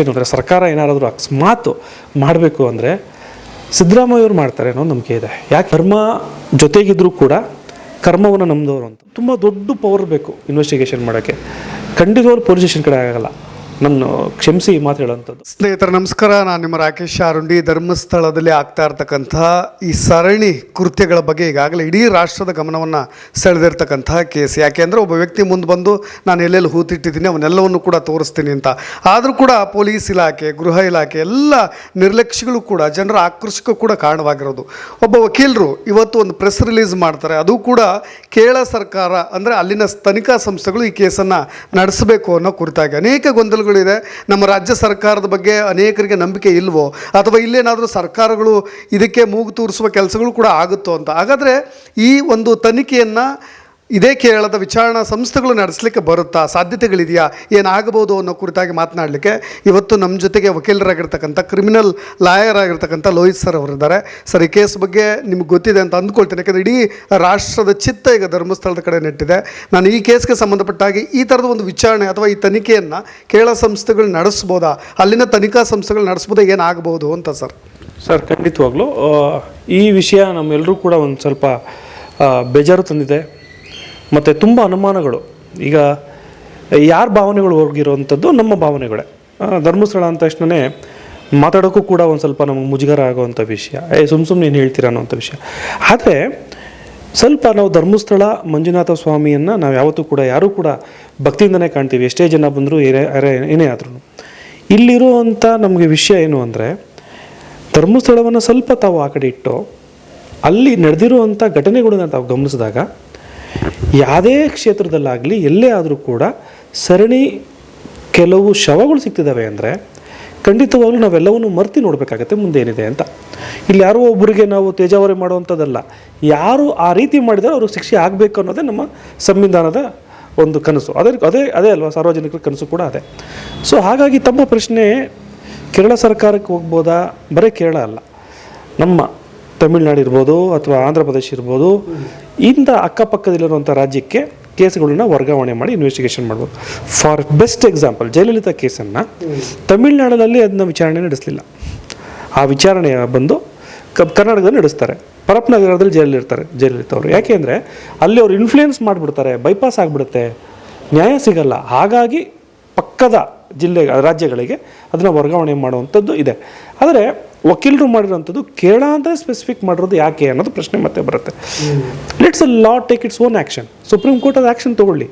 ಏನು ಅಂದರೆ ಸರ್ಕಾರ ಏನಾದರೂ ಅಕಸ್ಮಾತ್ ಮಾಡಬೇಕು ಅಂದರೆ ಸಿದ್ದರಾಮಯ್ಯವ್ರು ಮಾಡ್ತಾರೆ ಅನ್ನೋ ನಂಬಿಕೆ ಇದೆ. ಯಾಕೆ? ಕರ್ಮ ಜೊತೆಗಿದ್ರೂ ಕೂಡ ಕರ್ಮವನ್ನು ನಂಬಿದವರು ಅಂತ. ತುಂಬ ದೊಡ್ಡ ಪವರ್ ಬೇಕು ಇನ್ವೆಸ್ಟಿಗೇಷನ್ ಮಾಡೋಕ್ಕೆ. ಖಂಡಿತವಾಗ್ಲೂ ಪೊಲೀಸ್ ಸ್ಟೇಷನ್ ಕಡೆ ಆಗಲ್ಲ. ನಾನು ಕ್ಷಮಿಸಿ ಮಾತು ಹೇಳೋಂಥದ್ದು ಸ್ನೇಹಿತರೆ, ನಮಸ್ಕಾರ. ನಾನು ನಿಮ್ಮ ರಾಕೇಶ್ ಶಾರುಂಡಿ ಧರ್ಮಸ್ಥಳದಲ್ಲಿ ಆಗ್ತಾ ಇರ್ತಕ್ಕಂಥ ಈ ಸರಣಿ ಕೃತ್ಯಗಳ ಬಗ್ಗೆ ಈಗಾಗಲೇ ಇಡೀ ರಾಷ್ಟ್ರದ ಗಮನವನ್ನು ಸೆಳೆದಿರ್ತಕ್ಕಂತಹ ಕೇಸ್. ಯಾಕೆಂದರೆ ಒಬ್ಬ ವ್ಯಕ್ತಿ ಮುಂದೆ ಬಂದು ನಾನು ಎಲ್ಲೆಲ್ಲಿ ಹೂತಿಟ್ಟಿದ್ದೀನಿ ಅವನ್ನೆಲ್ಲವನ್ನು ಕೂಡ ತೋರಿಸ್ತೀನಿ ಅಂತ. ಆದರೂ ಕೂಡ ಪೊಲೀಸ್ ಇಲಾಖೆ, ಗೃಹ ಇಲಾಖೆ ಎಲ್ಲ ನಿರ್ಲಕ್ಷ್ಯಗಳು ಕೂಡ ಜನರ ಆಕ್ರೋಶಕ್ಕೂ ಕೂಡ ಕಾರಣವಾಗಿರೋದು. ಒಬ್ಬ ವಕೀಲರು ಇವತ್ತು ಒಂದು ಪ್ರೆಸ್ ರಿಲೀಸ್ ಮಾಡ್ತಾರೆ. ಅದು ಕೂಡ ಕೇರಳ ಸರ್ಕಾರ ಅಂದರೆ ಅಲ್ಲಿನ ತನಿಖಾ ಸಂಸ್ಥೆಗಳು ಈ ಕೇಸನ್ನು ನಡೆಸಬೇಕು ಅನ್ನೋ ಕುರಿತಾಗಿ ಅನೇಕ ಗೊಂದಲಗಳಿದೆ ನಮ್ಮ ರಾಜ್ಯ ಸರ್ಕಾರದ ಬಗ್ಗೆ ಅನೇಕರಿಗೆ ನಂಬಿಕೆ ಇಲ್ವೋ? ಅಥವಾ ಇಲ್ಲೇನಾದರೂ ಸರ್ಕಾರಗಳು ಇದಕ್ಕೆ ಮೂಗು ತೂರಿಸುವ ಕೆಲಸಗಳು ಕೂಡ ಆಗುತ್ತೋ ಅಂತ? ಹಾಗಾದರೆ ಈ ಒಂದು ತನಿಖೆಯನ್ನು ಇದೇ ಕೇರಳದ ವಿಚಾರಣಾ ಸಂಸ್ಥೆಗಳು ನಡೆಸಲಿಕ್ಕೆ ಬರುತ್ತಾ ಸಾಧ್ಯತೆಗಳಿದೆಯಾ? ಏನಾಗಬಹುದು ಅನ್ನೋ ಕುರಿತಾಗಿ ಮಾತನಾಡಲಿಕ್ಕೆ ಇವತ್ತು ನಮ್ಮ ಜೊತೆಗೆ ವಕೀಲರಾಗಿರ್ತಕ್ಕಂಥ ಕ್ರಿಮಿನಲ್ ಲಾಯರ್ ಆಗಿರ್ತಕ್ಕಂಥ ಲೋಹಿತ್ ಸರ್ ಅವರಿದ್ದಾರೆ. ಸರ್, ಈ ಕೇಸ್ ಬಗ್ಗೆ ನಿಮ್ಗೆ ಗೊತ್ತಿದೆ ಅಂತ ಅಂದ್ಕೊಳ್ತೀನಿ. ಯಾಕಂದರೆ ಇಡೀ ರಾಷ್ಟ್ರದ ಚಿತ್ತ ಈಗ ಧರ್ಮಸ್ಥಳದ ಕಡೆ ನೆಟ್ಟಿದೆ. ನಾನು ಈ ಕೇಸ್ಗೆ ಸಂಬಂಧಪಟ್ಟಾಗಿ ಈ ಥರದ ಒಂದು ವಿಚಾರಣೆ ಅಥವಾ ಈ ತನಿಖೆಯನ್ನು ಕೇರಳ ಸಂಸ್ಥೆಗಳು ನಡೆಸ್ಬೋದಾ? ಅಲ್ಲಿನ ತನಿಖಾ ಸಂಸ್ಥೆಗಳು ನಡೆಸ್ಬೋದಾ? ಏನಾಗಬಹುದು ಅಂತ ಸರ್? ಸರ್, ಖಂಡಿತವಾಗ್ಲೂ ಈ ವಿಷಯ ನಮ್ಮೆಲ್ಲರೂ ಕೂಡ ಒಂದು ಸ್ವಲ್ಪ ಬೇಜಾರು ತಂದಿದೆ. ಮತ್ತು ತುಂಬ ಅನುಮಾನಗಳು. ಈಗ, ಯಾರ ಭಾವನೆಗಳು ಹೋಗಿರೋವಂಥದ್ದು ನಮ್ಮ ಭಾವನೆಗಳೇ. ಧರ್ಮಸ್ಥಳ ಅಂದ ತಕ್ಷಣವೇ ಮಾತಾಡೋಕ್ಕೂ ಕೂಡ ಒಂದು ಸ್ವಲ್ಪ ನಮಗೆ ಮುಜುಗರ ಆಗುವಂಥ ವಿಷಯ. ಏ, ಸುಮ್ ಸುಮ್ಮನೆ ಏನು ಹೇಳ್ತೀರಾ ಅನ್ನೋಂಥ ವಿಷಯ. ಆದರೆ, ಸ್ವಲ್ಪ ನಾವು ಧರ್ಮಸ್ಥಳ, ಮಂಜುನಾಥ ಸ್ವಾಮಿಯನ್ನು ನಾವು ಯಾವತ್ತೂ ಕೂಡ, ಯಾರೂ ಕೂಡ ಭಕ್ತಿಯಿಂದನೇ ಕಾಣ್ತೀವಿ. ಎಷ್ಟೇ ಜನ ಬಂದರೂ ಏನೇ ಏನೇ ಆದ್ರೂ. ಇಲ್ಲಿರುವಂಥ ನಮಗೆ ವಿಷಯ ಏನು ಅಂದರೆ, ಧರ್ಮಸ್ಥಳವನ್ನು ಸ್ವಲ್ಪ ತಾವು ಆ ಕಡೆ ಇಟ್ಟು, ಅಲ್ಲಿ ನಡೆದಿರುವಂಥ ಘಟನೆಗಳನ್ನ ತಾವು ಗಮನಿಸಿದಾಗ ಯಾವುದೇ ಕ್ಷೇತ್ರದಲ್ಲಾಗಲಿ ಎಲ್ಲೇ ಆದರೂ ಕೂಡ ಸರಣಿ ಕೆಲವು ಶವಗಳು ಸಿಗ್ತಿದ್ದಾವೆ ಅಂದರೆ ಖಂಡಿತವಾಗ್ಲೂ ನಾವೆಲ್ಲವನ್ನು ಮರ್ತಿ ನೋಡಬೇಕಾಗತ್ತೆ ಮುಂದೆ ಏನಿದೆ ಅಂತ. ಇಲ್ಲಿ ಯಾರೋ ಒಬ್ಬರಿಗೆ ನಾವು ತೇಜಾವರಿ ಮಾಡುವಂಥದ್ದಲ್ಲ, ಯಾರು ಆ ರೀತಿ ಮಾಡಿದರೆ ಅವ್ರಿಗೆ ಶಿಕ್ಷೆ ಆಗಬೇಕು ಅನ್ನೋದೇ ನಮ್ಮ ಸಂವಿಧಾನದ ಒಂದು ಕನಸು. ಅದೇ ಅದೇ ಅದೇ ಅಲ್ವಾ, ಸಾರ್ವಜನಿಕರ ಕನಸು ಕೂಡ ಅದೇ. ಸೊ ಹಾಗಾಗಿ ತಮ್ಮ ಪ್ರಶ್ನೆ ಕೇರಳ ಸರ್ಕಾರಕ್ಕೆ ಹೋಗ್ಬೋದಾ? ಬರೀ ಕೇರಳ ಅಲ್ಲ. ನಮ್ಮ ತಮಿಳ್ನಾಡು ಇರ್ಬೋದು ಅಥವಾ ಆಂಧ್ರ ಪ್ರದೇಶ ಇರ್ಬೋದು ಇಂಥ ಅಕ್ಕಪಕ್ಕದಲ್ಲಿರುವಂಥ ರಾಜ್ಯಕ್ಕೆ ಕೇಸ್ಗಳನ್ನ ವರ್ಗಾವಣೆ ಮಾಡಿ ಇನ್ವೆಸ್ಟಿಗೇಷನ್ ಮಾಡ್ಬೋದು. ಫಾರ್ ಬೆಸ್ಟ್ ಎಕ್ಸಾಂಪಲ್ ಜಯಲಲಿತಾ ಕೇಸನ್ನು ತಮಿಳ್ನಾಡಿನಲ್ಲಿ ಅದನ್ನ ವಿಚಾರಣೆ ನಡೆಸಲಿಲ್ಲ. ಆ ವಿಚಾರಣೆ ಬಂದು ಕರ್ನಾಟಕದಲ್ಲಿ ನಡೆಸ್ತಾರೆ. ಪರಪ್ನಗರದಲ್ಲಿ ಜೈಲಲ್ಲಿರ್ತಾರೆ ಜಯಲಲಿತಾ ಅವರು. ಯಾಕೆ ಅಂದರೆ ಅಲ್ಲಿ ಅವರು ಇನ್ಫ್ಲೂಯೆನ್ಸ್ ಮಾಡಿಬಿಡ್ತಾರೆ ಬೈಪಾಸ್ ಆಗಿಬಿಡುತ್ತೆ, ನ್ಯಾಯ ಸಿಗಲ್ಲ. ಹಾಗಾಗಿ ಪಕ್ಕದ ಜಿಲ್ಲೆ ರಾಜ್ಯಗಳಿಗೆ ಅದನ್ನು ವರ್ಗಾವಣೆ ಮಾಡುವಂಥದ್ದು ಇದೆ. ಆದರೆ ವಕೀಲರು ಮಾಡಿರೋಂಥದ್ದು ಕೇರಳ ಅಂತ ಸ್ಪೆಸಿಫಿಕ್ ಮಾಡಿರೋದು ಯಾಕೆ ಅನ್ನೋದು ಪ್ರಶ್ನೆ ಮತ್ತೆ ಬರುತ್ತೆ. Let's uh law take its own action supreme court ಅದು ಆ್ಯಕ್ಷನ್ ತೊಗೊಳ್ಳಿ.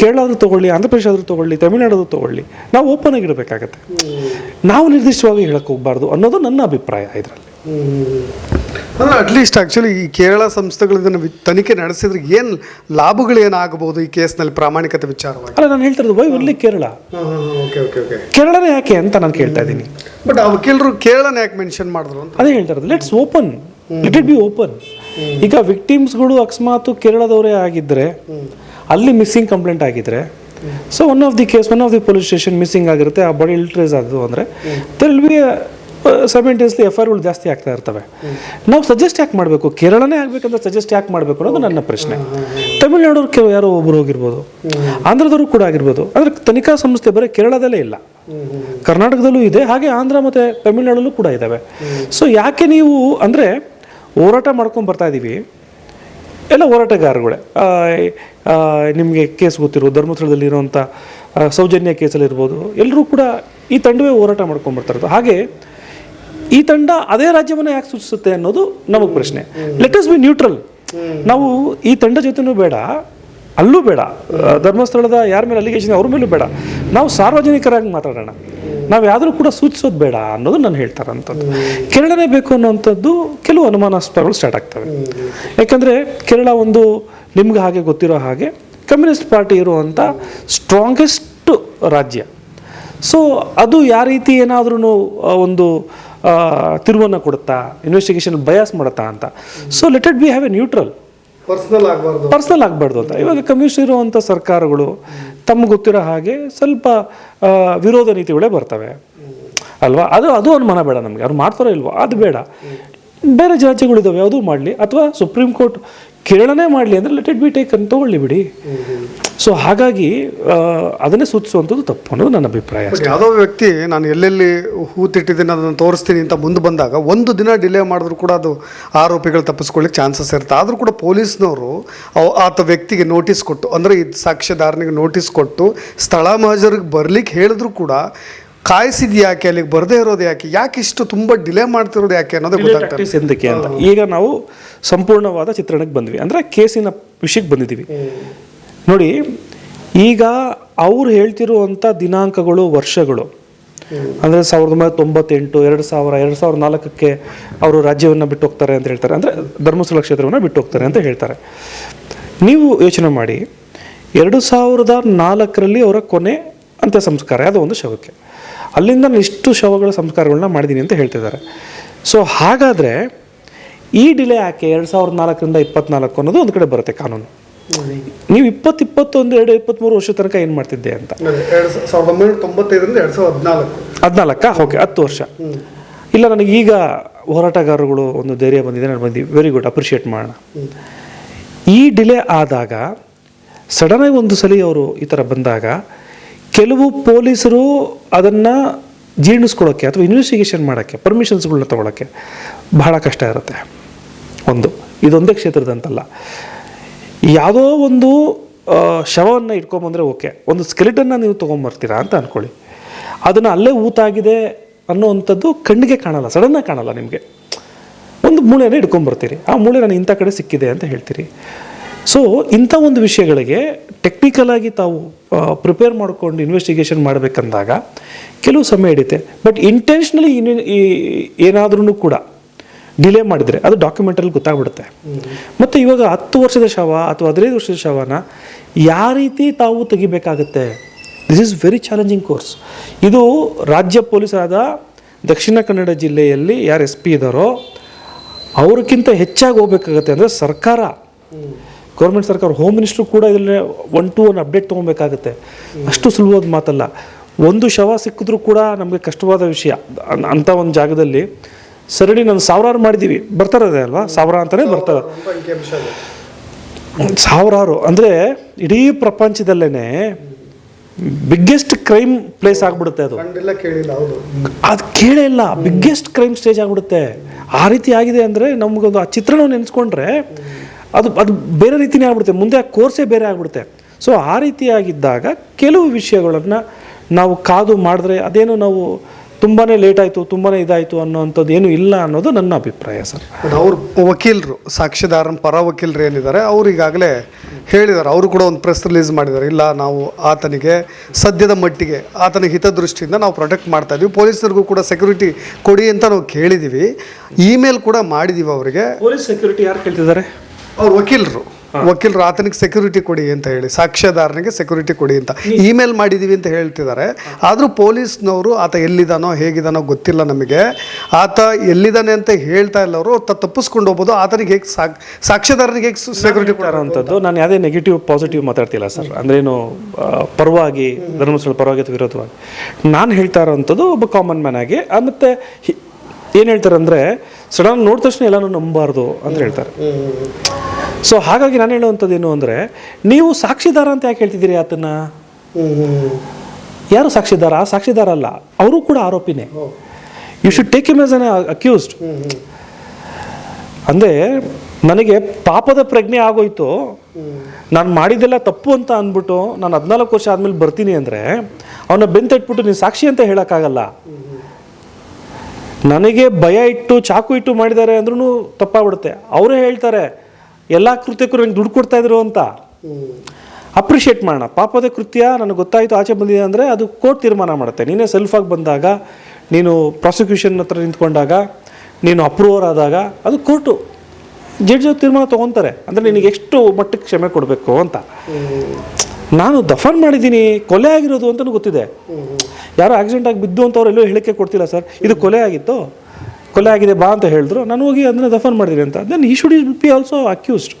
ಕೇರಳ ಆದರೂ ತೊಗೊಳ್ಳಿ ಆಂಧ್ರಪ್ರದೇಶ ಆದರೂ ತೊಗೊಳ್ಳಿ ತಮಿಳ್ನಾಡು ತೊಗೊಳ್ಳಿ. ನಾವು ಓಪನ್ ಆಗಿರಬೇಕಾಗತ್ತೆ. ನಾವು ನಿರ್ದಿಷ್ಟವಾಗಿ ಹೇಳಕ್ಕೆ ಹೋಗಬಾರ್ದು ಅನ್ನೋದು ನನ್ನ ಅಭಿಪ್ರಾಯ ಇದರಲ್ಲಿ. ಅಟ್ಲೀಸ್ಟ್ ಆ್ಯಕ್ಚುಲಿ ಈ ಕೇರಳ ಸಂಸ್ಥೆಗಳು ಇದನ್ನು ತನಿಖೆ ನಡೆಸಿದ್ರೆ ಏನು ಲಾಭಗಳು ಏನಾಗಬಹುದು ಈ ಕೇಸ್ನಲ್ಲಿ ಪ್ರಾಮಾಣಿಕತೆ ವಿಚಾರವಾಗಿ? ಅಲ್ಲ ನಾನು ಹೇಳ್ತಿರೋದು why only Kerala? Okay okay okay ಕೇರಳನೇ ಯಾಕೆ ಅಂತ ನಾನು ಕೇಳ್ತಾ ಇದ್ದೀನಿ. ಬಟ್ ಆ ವಕೀಲರು ಕೇರಳನ ಯಾಕೆ ಮೆನ್ಷನ್ ಮಾಡಿದ್ರು ಅಂತ? ಅದೇ ಹೇಳ್ತಾ ಇರೋದು let's open it it be open ಈಗ ವಿಕ್ಟಿಮ್ಸ್ಗಳು ಅಕಸ್ಮಾತ್ ಕೇರಳದವರೇ ಆಗಿದ್ದರೆ ಅಲ್ಲಿ ಮಿಸ್ಸಿಂಗ್ ಕಂಪ್ಲೇಂಟ್ ಆಗಿದ್ರೆ so one of the case one of the police station missing ಆಗಿರುತ್ತೆ ಆ ಬಾಡಿ ಇಲ್ಟ್ರೇಸ್ ಆದವು ಅಂದರೆ ದರ್ ವಿಲ್ ಬಿ ಸೆವೆಂಟೀಸ್ಲಿ ಎಫ್ ಆರ್ಗಳು ಜಾಸ್ತಿ ಆಗ್ತಾ ಇರ್ತವೆ. ನಾವು ಸಜೆಸ್ಟ್ ಯಾಕೆ ಮಾಡಬೇಕು? ಕೇರಳನೇ ಆಗ್ಬೇಕಂತ ಸಜೆಸ್ಟ್ ಯಾಕೆ ಮಾಡಬೇಕು ಅನ್ನೋದು ನನ್ನ ಪ್ರಶ್ನೆ. ತಮಿಳ್ನಾಡೋರು ಕೆಲವು ಯಾರೋ ಒಬ್ಬರು ಹೋಗಿರ್ಬೋದು. ಆಂಧ್ರದವರು ಕೂಡ ಆಗಿರ್ಬೋದು. ಆದರೆ ತನಿಖಾ ಸಂಸ್ಥೆ ಬರೀ ಕೇರಳದಲ್ಲೇ ಇಲ್ಲ. ಕರ್ನಾಟಕದಲ್ಲೂ ಇದೆ, ಹಾಗೆ ಆಂಧ್ರ ಮತ್ತು ತಮಿಳ್ನಾಡಲ್ಲೂ ಕೂಡ ಇದ್ದಾವೆ ಸೊ ಯಾಕೆ ನೀವು ಅಂದರೆ ಹೋರಾಟ ಮಾಡ್ಕೊಂಡು ಬರ್ತಾ ಇದ್ದೀವಿ ಎಲ್ಲ ಹೋರಾಟಗಾರಗಳೇ ನಿಮಗೆ ಕೇಸ್ ಗೊತ್ತಿರೋ ಧರ್ಮಸ್ಥಳದಲ್ಲಿ ಇರುವಂಥ ಸೌಜನ್ಯ ಕೇಸಲ್ಲಿರ್ಬೋದು ಎಲ್ಲರೂ ಕೂಡ ಈ ತಂಡವೇ ಹೋರಾಟ ಮಾಡ್ಕೊಂಡು ಬರ್ತಾ ಇರೋದು. ಹಾಗೆ ಈ ತಂಡ ಅದೇ ರಾಜ್ಯವನ್ನು ಯಾಕೆ ಸೂಚಿಸುತ್ತೆ ಅನ್ನೋದು ನಮಗೆ ಪ್ರಶ್ನೆ. ಲೆಟ್ ಅಸ್ ಬಿ ನ್ಯೂಟ್ರಲ್ ನಾವು ಈ ತಂಡ ಜೊತೆನೂ ಬೇಡ ಅಲ್ಲೂ ಬೇಡ ಧರ್ಮಸ್ಥಳದ ಯಾರ ಮೇಲೆ ಅಲಿಗೇಷನ್ ಅವ್ರ ಮೇಲೂ ಬೇಡ. ನಾವು ಸಾರ್ವಜನಿಕರಾಗಿ ಮಾತಾಡೋಣ. ನಾವು ಯಾವ್ದು ಕೂಡ ಸೂಚಿಸೋದು ಬೇಡ ಅನ್ನೋದು ನಾನು ಹೇಳ್ತಾರಂಥದ್ದು ಕೇರಳನೇ ಬೇಕು ಅನ್ನೋಂಥದ್ದು ಕೆಲವು ಅನುಮಾನಾಸ್ಪದಗಳು ಸ್ಟಾರ್ಟ್ ಆಗ್ತವೆ. ಯಾಕಂದರೆ ಕೇರಳ ಒಂದು ನಿಮ್ಗೆ ಹಾಗೆ ಗೊತ್ತಿರೋ ಹಾಗೆ ಕಮ್ಯುನಿಸ್ಟ್ ಪಾರ್ಟಿ ಇರುವಂಥ ಸ್ಟ್ರಾಂಗೆಸ್ಟ್ ರಾಜ್ಯ. ಸೊ ಅದು ಯಾವ ರೀತಿ ಏನಾದ್ರೂ ಒಂದು ತಿರುವನ್ನು ಕೊಡುತ್ತಾ ಇನ್ವೆಸ್ಟಿಗೇಷನ್ ಬಯಾಸ್ ಮಾಡುತ್ತಾ ಅಂತ. So let it be have a neutral personal ಆಗಬಾರ್ದು. ಪರ್ಸನಲ್ ಆಗಬಾರ್ದು ಅಂತ. ಇವಾಗ ಕಮ್ಯುನಿಸ್ಟ್ ಇರುವಂಥ ಸರ್ಕಾರಗಳು ತಮ್ಗೆ ಗೊತ್ತಿರೋ ಹಾಗೆ ಸ್ವಲ್ಪ ವಿರೋಧ ನೀತಿಗಳೇ ಬರ್ತವೆ. ಅಲ್ವಾ? ಅದು ಅದು ಅನುಮಾನ ಬೇಡ ನಮಗೆ. ಅವ್ರು ಮಾಡ್ತಾರೋ ಇಲ್ವೋ? ಅದು ಬೇಡ. ಬೇರೆ ಜಾತಿಗಳಿದ್ದಾವೆ ಯಾವುದೂ ಮಾಡಲಿ. ಅಥವಾ ಸುಪ್ರೀಂ ಕೋರ್ಟ್ ಕೇಳನೆ ಮಾಡಲಿ ಅಂದರೆ ಲೆಟ್ ಇಟ್ ಬಿ ಟೇಕ್ ಅಂತ ತಗೊಳ್ಳಿ ಬಿಡಿ. ಸೊ ಹಾಗಾಗಿ ಅದನ್ನೇ ಸೂಚಿಸುವಂಥದ್ದು ತಪ್ಪು ಅನ್ನೋದು ನನ್ನ ಅಭಿಪ್ರಾಯ ಯಾವುದೋ ವ್ಯಕ್ತಿ, ನಾನು ಎಲ್ಲೆಲ್ಲಿ ಹೂತಿಟ್ಟಿದ್ದೀನಿ ಅದನ್ನು ತೋರಿಸ್ತೀನಿ ಅಂತ ಮುಂದೆ ಬಂದಾಗ, ಒಂದು ದಿನ ಡಿಲೇ ಮಾಡಿದ್ರು ಕೂಡ ಅದು ಆರೋಪಿಗಳು ತಪ್ಪಿಸ್ಕೊಳ್ಳಿಕ್ಕೆ ಚಾನ್ಸಸ್ ಇರುತ್ತೆ. ಆದರೂ ಕೂಡ ಪೊಲೀಸ್ನವರು ಆತ ವ್ಯಕ್ತಿಗೆ ನೋಟಿಸ್ ಕೊಟ್ಟು, ಅಂದರೆ ಇದು ಸಾಕ್ಷ್ಯದಾರನಿಗೆ ನೋಟಿಸ್ ಕೊಟ್ಟು ಸ್ಥಳ ಮಹಜರಿಗೆ ಬರ್ಲಿಕ್ಕೆ ಹೇಳಿದ್ರು ಕೂಡ ಕಾಯಿಸಿದ್ ಯಾಕೆ? ಅಲ್ಲಿಗೆ ಬರದೇ ಇರೋದು ಯಾಕೆ? ಯಾಕೆ ಇಷ್ಟು ತುಂಬ ಡಿಲೇ ಮಾಡ್ತಿರೋದು ಯಾಕೆ ಅನ್ನೋದೇ ಗೊತ್ತಾಗ್ತದೆ ಎಂದಕ್ಕೆ ಅಂತ. ಈಗ ನಾವು ಸಂಪೂರ್ಣವಾದ ಚಿತ್ರಣಕ್ಕೆ ಬಂದ್ವಿ. ಅಂದರೆ ಕೇಸಿನ ವಿಷಯಕ್ಕೆ ಬಂದಿದ್ದೀವಿ. ನೋಡಿ ಈಗ ಅವ್ರು ಹೇಳ್ತಿರುವಂಥ ದಿನಾಂಕಗಳು ವರ್ಷಗಳು. ಅಂದರೆ ಸಾವಿರದ ಒಂಬೈನೂರ ತೊಂಬತ್ತೆಂಟು ಎರಡು ಸಾವಿರ ಎರಡು ಸಾವಿರದ ನಾಲ್ಕಕ್ಕೆ ಅವರು ರಾಜ್ಯವನ್ನು ಬಿಟ್ಟು ಹೋಗ್ತಾರೆ ಅಂತ ಹೇಳ್ತಾರೆ. ಅಂದರೆ ಧರ್ಮಸ್ಥಳ ಕ್ಷೇತ್ರವನ್ನು ಬಿಟ್ಟು ಹೋಗ್ತಾರೆ ಅಂತ ಹೇಳ್ತಾರೆ. ನೀವು ಯೋಚನೆ ಮಾಡಿ ಎರಡು ಸಾವಿರದ ನಾಲ್ಕರಲ್ಲಿ ಅವರ ಕೊನೆ ಅಂತ್ಯ ಸಂಸ್ಕಾರ ಅದು ಒಂದು ಶವಕ್ಕೆ. ಅಲ್ಲಿಂದ ನಾನು ಇಷ್ಟು ಶವಗಳ ಸಂಸ್ಕಾರಗಳನ್ನ ಮಾಡಿದ್ದೀನಿ ಅಂತ ಹೇಳ್ತಿದ್ದಾರೆ ಸೊ ಹಾಗಾದರೆ ಈ ಡಿಲೇ ಯಾಕೆ? ಎರಡು ಸಾವಿರದ ನಾಲ್ಕರಿಂದ ಇಪ್ಪತ್ನಾಲ್ಕು ಅನ್ನೋದು ಒಂದು ಕಡೆ ಬರುತ್ತೆ ಕಾನೂನು. ನೀವು ಇಪ್ಪತ್ತು ಇಪ್ಪತ್ತೊಂದು ಎರಡು ಇಪ್ಪತ್ತ್ಮೂರು ವರ್ಷ ತನಕ ಏನು ಮಾಡ್ತಿದ್ದೆ ಅಂತ? ಸಾವಿರದ ಒಂಬೈನೂರ ತೊಂಬತ್ತೈದರಿಂದ ಎರಡು ಸಾವಿರದ ಹದಿನಾಲ್ಕು. ಹದಿನಾಲ್ಕಾ? ಓಕೆ ಹತ್ತು ವರ್ಷ. ಇಲ್ಲ ನನಗೆ ಈಗ ಹೋರಾಟಗಾರರುಗಳು ಒಂದು ಧೈರ್ಯ ಬಂದಿದೆ ನಾನು ಬಂದಿ ವೆರಿ ಗುಡ್ ಅಪ್ರಿಷಿಯೇಟ್ ಮಾಡೋಣ. ಈ ಡಿಲೇ ಆದಾಗ ಸಡನ್ನಾಗಿ ಒಂದು ಸಲ ಅವರು ಈ ಥರ ಬಂದಾಗ ಕೆಲವು ಪೊಲೀಸರು ಅದನ್ನು ಜೀರ್ಣಿಸ್ಕೊಳ್ಳೋಕ್ಕೆ ಅಥವಾ ಇನ್ವೆಸ್ಟಿಗೇಷನ್ ಮಾಡೋಕ್ಕೆ ಪರ್ಮಿಷನ್ಸ್ಗಳನ್ನ ತೊಗೊಳಕ್ಕೆ ಬಹಳ ಕಷ್ಟ ಇರುತ್ತೆ. ಒಂದು, ಇದೊಂದೇ ಕ್ಷೇತ್ರದಂತಲ್ಲ. ಯಾವುದೋ ಒಂದು ಶವವನ್ನು ಇಟ್ಕೊಂಬಂದರೆ ಓಕೆ. ಒಂದು ಸ್ಕೆಲಿಟನ್ನ ನೀವು ತೊಗೊಂಬರ್ತೀರಾ ಅಂತ ಅಂದ್ಕೊಳ್ಳಿ ಅದನ್ನು ಅಲ್ಲೇ ಊತಾಗಿದೆ ಅನ್ನೋವಂಥದ್ದು ಕಣ್ಣಿಗೆ ಕಾಣಲ್ಲ ಸಡನ್ನಾಗಿ ಕಾಣಲ್ಲ ನಿಮಗೆ. ಒಂದು ಮೂಳೆನ ಇಟ್ಕೊಂಬರ್ತೀರಿ ಆ ಮೂಳೆ ನಾನು ಇಂಥ ಕಡೆ ಸಿಕ್ಕಿದೆ ಅಂತ ಹೇಳ್ತೀರಿ. ಸೊ ಇಂಥ ಒಂದು ವಿಷಯಗಳಿಗೆ ಟೆಕ್ನಿಕಲಾಗಿ ತಾವು ಪ್ರಿಪೇರ್ ಮಾಡ್ಕೊಂಡು ಇನ್ವೆಸ್ಟಿಗೇಷನ್ ಮಾಡಬೇಕಂದಾಗ ಕೆಲವು ಸಮಯ ಹಿಡಿತೆ ಬಟ್ ಇಂಟೆನ್ಷನಲಿ ಏನಾದ್ರೂ ಕೂಡ ಡಿಲೇ ಮಾಡಿದರೆ ಅದು ಡಾಕ್ಯುಮೆಂಟಲ್ಲಿ ಗೊತ್ತಾಗ್ಬಿಡುತ್ತೆ. ಮತ್ತು ಇವಾಗ ಹತ್ತು ವರ್ಷದ ಶವ ಅಥವಾ ಹದಿನೈದು ವರ್ಷದ ಶವನ ಯಾವ ರೀತಿ ತಾವು ತೆಗಿಬೇಕಾಗುತ್ತೆ? This is very challenging course ಇದು ರಾಜ್ಯ ಪೊಲೀಸರಾದ ದಕ್ಷಿಣ ಕನ್ನಡ ಜಿಲ್ಲೆಯಲ್ಲಿ ಯಾರು ಎಸ್ ಪಿ ಇದ್ದಾರೋ ಅವ್ರಿಗಿಂತ ಹೆಚ್ಚಾಗಿ ಹೋಗ್ಬೇಕಾಗತ್ತೆ ಅಂದರೆ ಸರ್ಕಾರ. ಗೌರ್ಮೆಂಟ್ ಸರ್ಕಾರ ಹೋಮ್ ಮಿನಿಸ್ಟ್ರು ಕೂಡ ಇದರಲ್ಲಿ ಒನ್ ಟು ಒನ್ ಅಪ್ಡೇಟ್ ತೊಗೊಬೇಕಾಗತ್ತೆ. ಅಷ್ಟು ಸುಲಭವಾದ ಮಾತಲ್ಲ. ಒಂದು ಶವ ಸಿಕ್ಕಿದ್ರೂ ಕೂಡ ನಮಗೆ ಕಷ್ಟವಾದ ವಿಷಯ. ಅಂಥ ಒಂದು ಜಾಗದಲ್ಲಿ ಸರಡಿ ನಾನು ಸಾವಿರಾರು ಮಾಡಿದ್ದೀವಿ. ಬರ್ತಾರದೇ ಅಲ್ವಾ? ಸಾವಿರ ಅಂತಲೇ ಬರ್ತಾರೆ ಸಾವಿರಾರು. ಅಂದರೆ ಇಡೀ ಪ್ರಪಂಚದಲ್ಲೇ ಬಿಗ್ಗೆಸ್ಟ್ ಕ್ರೈಮ್ ಪ್ಲೇಸ್ ಆಗಿಬಿಡುತ್ತೆ ಅದು. ಅದು ಕೇಳೇ ಇಲ್ಲ. ಬಿಗ್ಗೆಸ್ಟ್ ಕ್ರೈಮ್ ಸ್ಟೇಜ್ ಆಗಿಬಿಡುತ್ತೆ. ಆ ರೀತಿ ಆಗಿದೆ ಅಂದರೆ ನಮಗೊಂದು ಆ ಚಿತ್ರಣ ನೆನೆಸ್ಕೊಂಡ್ರೆ ಅದು ಅದು ಬೇರೆ ರೀತಿಯೇ ಆಗ್ಬಿಡುತ್ತೆ. ಮುಂದೆ ಆ ಕೋರ್ಸೇ ಬೇರೆ ಆಗ್ಬಿಡುತ್ತೆ. ಸೊ ಆ ರೀತಿಯಾಗಿದ್ದಾಗ ಕೆಲವು ವಿಷಯಗಳನ್ನು ನಾವು ಕಾದು ಮಾಡಿದ್ರೆ ಅದೇನು ನಾವು ತುಂಬಾ ಲೇಟ್ ಆಯಿತು ತುಂಬಾ ಇದಾಯಿತು ಅನ್ನೋವಂಥದ್ದು ಏನೂ ಇಲ್ಲ ಅನ್ನೋದು ನನ್ನ ಅಭಿಪ್ರಾಯ ಸರ್. ಅವ್ರು ವಕೀಲರು ಸಾಕ್ಷಿದಾರನ ಪರ ವಕೀಲರು ಏನಿದ್ದಾರೆ ಅವ್ರು ಈಗಾಗಲೇ ಹೇಳಿದ್ದಾರೆ. ಅವರು ಕೂಡ ಒಂದು ಪ್ರೆಸ್ ರಿಲೀಸ್ ಮಾಡಿದ್ದಾರೆ. ಇಲ್ಲ ನಾವು ಆತನಿಗೆ ಸದ್ಯದ ಮಟ್ಟಿಗೆ ಆತನ ಹಿತದೃಷ್ಟಿಯಿಂದ ನಾವು ಪ್ರೊಟೆಕ್ಟ್ ಮಾಡ್ತಾ ಇದೀವಿ. ಪೊಲೀಸರಿಗೂ ಕೂಡ ಸೆಕ್ಯೂರಿಟಿ ಕೊಡಿ ಅಂತ ನಾವು ಕೇಳಿದ್ದೀವಿ ಇಮೇಲ್ ಕೂಡ ಮಾಡಿದ್ದೀವಿ ಅವರಿಗೆ. ಪೊಲೀಸ್ ಸೆಕ್ಯೂರಿಟಿ ಯಾರು ಕೇಳ್ತಿದ್ದಾರೆ? ಅವ್ರು ವಕೀಲರು. ವಕೀಲರು ಆತನಿಗೆ ಸೆಕ್ಯೂರಿಟಿ ಕೊಡಿ ಅಂತ ಹೇಳಿ ಸಾಕ್ಷ್ಯದಾರನಿಗೆ ಸೆಕ್ಯೂರಿಟಿ ಕೊಡಿ ಅಂತ. ಇಮೇಲ್ ಮಾಡಿದ್ದೀವಿ ಅಂತ ಹೇಳ್ತಿದ್ದಾರೆ. ಆದರೂ ಪೊಲೀಸ್ನವರು ಆತ ಎಲ್ಲಿದ್ದಾನೋ ಹೇಗಿದ್ದಾನೋ ಗೊತ್ತಿಲ್ಲ ನಮಗೆ. ಆತ ಎಲ್ಲಿದ್ದಾನೆ ಅಂತ ಹೇಳ್ತಾ ಇಲ್ಲ ಅವರು ಆತ ತಪ್ಪಿಸ್ಕೊಂಡು ಹೋಗ್ಬೋದು. ಆತನಿಗೆ ಹೇಗೆ ಸಾಕ್ ಸಾಕ್ಷ್ಯದಾರನಿಗೆ ಹೇಗೆ ಸೆಕ್ಯೂರಿಟಿ ಅಂಥದ್ದು ನಾನು ಯಾವುದೇ ನೆಗೆಟಿವ್ ಪಾಸಿಟಿವ್ ಮಾತಾಡ್ತಿಲ್ಲ ಸರ್. ಅಂದ್ರೇನು ಏನು ಪರವಾಗಿ ಧರ್ಮಸ್ಥಳ ಪರವಾಗಿ ಅಥವಾ ವಿರೋಧವಾಗಿ. ನಾನು ಹೇಳ್ತಾ ಇರೋವಂಥದ್ದು ಒಬ್ಬ ಕಾಮನ್ ಮ್ಯಾನ್ ಆಗಿ ಮತ್ತೆ ಏನು ಹೇಳ್ತಾರೆ ಅಂದರೆ ಸಡನ್ ನೋಡಿದ ತಕ್ಷಣ ಎಲ್ಲನೂ ನಂಬಾರ್ದು ಅಂತ ಹೇಳ್ತಾರೆ. ಸೊ ಹಾಗಾಗಿ ನಾನು ಹೇಳುವಂಥದ್ದು ಏನು ಅಂದರೆ, ನೀವು ಸಾಕ್ಷಿದಾರ ಅಂತ ಯಾಕೆ ಹೇಳ್ತಿದ್ದೀರಿ ಆತನ ಯಾರು ಸಾಕ್ಷಿದಾರ? ಸಾಕ್ಷಿದಾರ ಅಲ್ಲ. ಅವರು ಕೂಡ ಆರೋಪಿನೇ. You should take him as an accused ಅಂದರೆ, ನನಗೆ ಪಾಪದ ಪ್ರಜ್ಞೆ ಆಗೋಯ್ತು. ನಾನು ಮಾಡಿದ್ದೆಲ್ಲ ತಪ್ಪು ಅಂತ ಅಂದ್ಬಿಟ್ಟು ನಾನು ಹದಿನಾಲ್ಕು ವರ್ಷ ಆದಮೇಲೆ ಬರ್ತೀನಿ ಅಂದರೆ, ಅವನ ಬೆಂತಟ್ಬಿಟ್ಟು ನೀನು ಸಾಕ್ಷಿ ಅಂತ ಹೇಳೋಕ್ಕಾಗಲ್ಲ. ನನಗೆ ಭಯ ಇಟ್ಟು, ಚಾಕು ಇಟ್ಟು ಮಾಡಿದ್ದಾರೆ ಅಂದ್ರೂ ತಪ್ಪಾಗ್ಬಿಡುತ್ತೆ. ಅವರೇ ಹೇಳ್ತಾರೆ ಎಲ್ಲ ಕೃತ್ಯಕ್ಕೂ ನಂಗೆ ದುಡ್ಡು ಕೊಡ್ತಾ ಇದ್ರು ಅಂತ. ಅಪ್ರಿಷಿಯೇಟ್ ಮಾಡೋಣ ಪಾಪದ ಕೃತ್ಯ ನನಗೆ ಗೊತ್ತಾಯಿತು, ಆಚೆ ಬಂದಿದೆ ಅಂದರೆ ಅದು ಕೋರ್ಟ್ ತೀರ್ಮಾನ ಮಾಡುತ್ತೆ. ನೀನೇ ಸೆಲ್ಫಾಗಿ ಬಂದಾಗ, ನೀನು ಪ್ರಾಸಿಕ್ಯೂಷನ್ ಹತ್ರ ನಿಂತ್ಕೊಂಡಾಗ, ನೀನು ಅಪ್ರೂವರ್ ಆದಾಗ ಅದು ಕೋರ್ಟು. ಜಡ್ಜ್ ತೀರ್ಮಾನ ತೊಗೊತಾರೆ. ಅಂದರೆ ನಿನಗೆ ಎಷ್ಟು ಮಟ್ಟಕ್ಕೆ ಕ್ಷಮೆ ಕೊಡಬೇಕು ಅಂತ. ನಾನು ದಫನ್ ಮಾಡಿದ್ದೀನಿ, ಕೊಲೆ ಆಗಿರೋದು ಅಂತಲೂ ಗೊತ್ತಿದೆ. ಯಾರೋ ಆಕ್ಸಿಡೆಂಟ್ ಆಗಿ ಬಿದ್ದು ಅಂತವ್ರು ಎಲ್ಲೂ ಹೇಳಿಕೆ ಕೊಡ್ತಿಲ್ಲ ಸರ್. ಇದು ಕೊಲೆ ಆಗಿತ್ತು? ಕೊಲೆ ಆಗಿದೆ ಬಾ ಅಂತ ಹೇಳಿದ್ರು. ನಾನು ಹೋಗಿ ಅದನ್ನ ದಫನ್ ಮಾಡಿದ್ದೀನಿ ಅಂತ. ದೆನ್ ಈ ಶುಡ್ ಬಿ ಆಲ್ಸೋ ಅಕ್ಯೂಸ್ಡ್